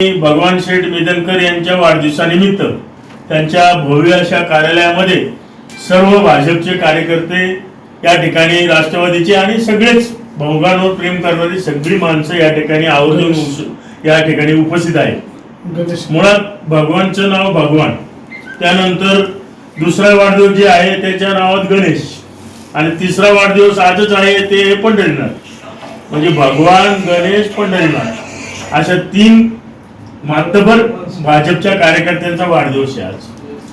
भगवान शेठ मेदनकर यांच्या वाढदिवसानिमित्त त्यांच्या भव्य अशा कार्यालयामध्ये सर्व भाजपचे कार्यकर्ते या ठिकाणी राष्ट्रवादीचे आणि सगळेच भोगांवर प्रेम करणारी सगळी माणसं या ठिकाणी आवर्जून या ठिकाणी उपस्थित आहेत. गणेश. मुळात भगवानचं नाव भगवान त्यानंतर दुसरा वाढदिवस जे आहे त्याच्या नावात गणेश आणि तिसरा वाढदिवस आजच आहे ते पंढरीनाथ. म्हणजे भगवान गणेश पंढरीनाथ अशा तीन मातभर भाजपच्या कार्यकर्त्यांचा वाढदिवस आहे आज.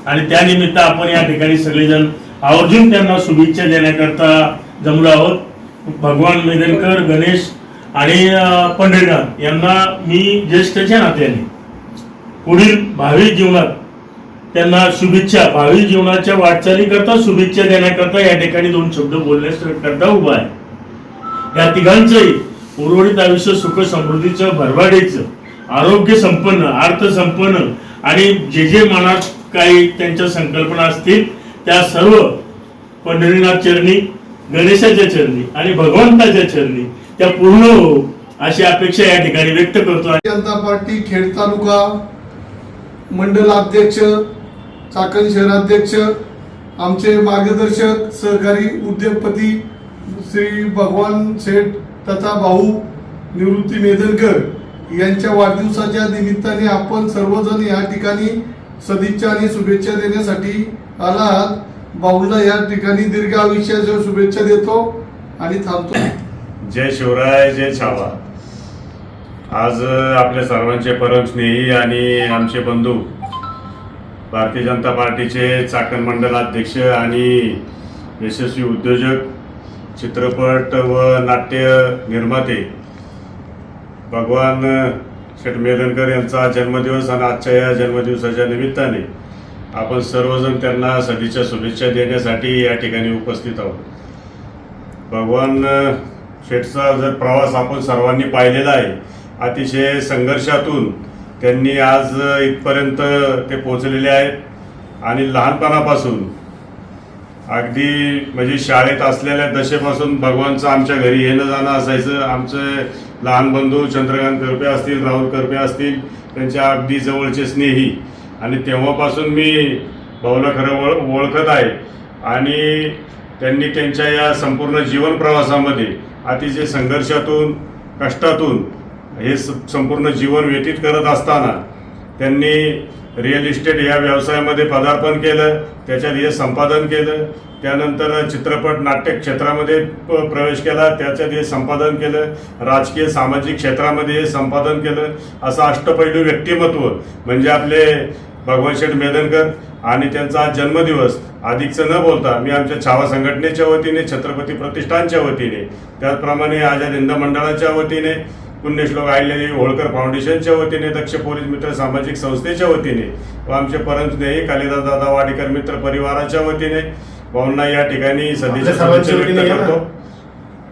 आणि त्यानिमित्त आपण या ठिकाणी सगळेजण आवर्जून त्यांना शुभेच्छा देण्याकरता जमलो आहोत. भगवान मेदनकर गणेश आणि पंढरीनाथ यांना मी ज्येष्ठच्या नात्याने पुढील भावी जीवनात त्यांना शुभेच्छा भावी जीवनाच्या वाटचालीकरता शुभेच्छा देण्याकरता या ठिकाणी दोन शब्द बोलण्याकरता उभा आहे. या तिघांचंही उर्वरित आयुष्य सुख समृद्धीचं भरभाडीचं आरोग्य संपन्न अर्थ संपन्न आणि जे जे मनात काही त्यांच्या संकल्पना असतील त्या सर्व पंढरीनाथ चरणी गणेशाच्या चरणी आणि भगवंताच्या चरणी त्या पूर्ण हो अशी अपेक्षा या ठिकाणी व्यक्त करतो जनता पार्टी खेड तालुका मंडल अध्यक्ष चाकण शहराध्यक्ष आमचे मार्गदर्शक सहकारी उद्योगपती श्री भगवान शेठ तथा भाऊ निवृत्ती मेदनकर यांच्या वाढदिवसाच्या निमित्ताने आपण सर्वजण या ठिकाणी सदिच्छा आणि शुभेच्छा देण्यासाठी आला आहात. या ठिकाणी दीर्घ आयुष्याच्या शुभेच्छा देतो आणि थांबतो. जय शिवराय जय छावा. आज आपल्या सर्वांचे परम स्नेही आणि आमचे बंधू भारतीय जनता पार्टीचे चाकण मंडलाध्यक्ष आणि यशस्वी उद्योजक चित्रपट व नाट्य निर्माते भगवान शेठ यांचा जन्मदिवस आणि आजच्या या जन्मदिवसाच्या निमित्ताने आपण सर्वजण त्यांना सदिच्छा शुभेच्छा देण्यासाठी या ठिकाणी उपस्थित आहोत. भगवान शेठचा जर प्रवास आपण सर्वांनी पाहिलेला आहे अतिशय संघर्षातून त्यांनी आज इथपर्यंत ते पोचलेले आहेत आणि लहानपणापासून अगदी म्हणजे शाळेत असलेल्या दशेपासून भगवानचं आमच्या घरी येणं जाणं असायचं. आमचे लहान बंधू चंद्रकांत करपे असतील राहुल करपे असतील त्यांच्या अगदी जवळचे स्नेही. आणि तेव्हापासून मी भाऊला खरं ओळ ओळखत आहे. आणि त्यांनी त्यांच्या या संपूर्ण जीवन प्रवासामध्ये अतिशय संघर्षातून कष्टातून हे स- संपूर्ण जीवन व्यतीत करत असताना त्यांनी रिअल इस्टेट या व्यवसायामध्ये पदार्पण केलं त्याच्यात हे संपादन केलं त्यानंतर चित्रपट नाट्य क्षेत्रामध्ये प- प्रवेश केला त्याच्यात हे संपादन केलं राजकीय सामाजिक क्षेत्रामध्ये हे संपादन केलं. असं अष्टपैलू व्यक्तिमत्व म्हणजे आपले भगवान शेठ मेदनकर आणि त्यांचा आज जन्मदिवस. अधिकचं न बोलता मी आमच्या छावा संघटनेच्या वतीने छत्रपती प्रतिष्ठानच्या वतीने त्याचप्रमाणे आझाद हिंद मंडळाच्या वतीने पुण्यश्लोक अहिल्यादेवी होळकर फाउंडेशनच्या वतीने दक्ष पोलीस मित्र सामाजिक संस्थेच्या वतीने व आमचे परमस्नेही कालिदास दादा वाडेकर मित्र परिवाराच्या वतीने भाऊंना या ठिकाणी सर्वांच्या शुभेच्छा व्यक्त. करतो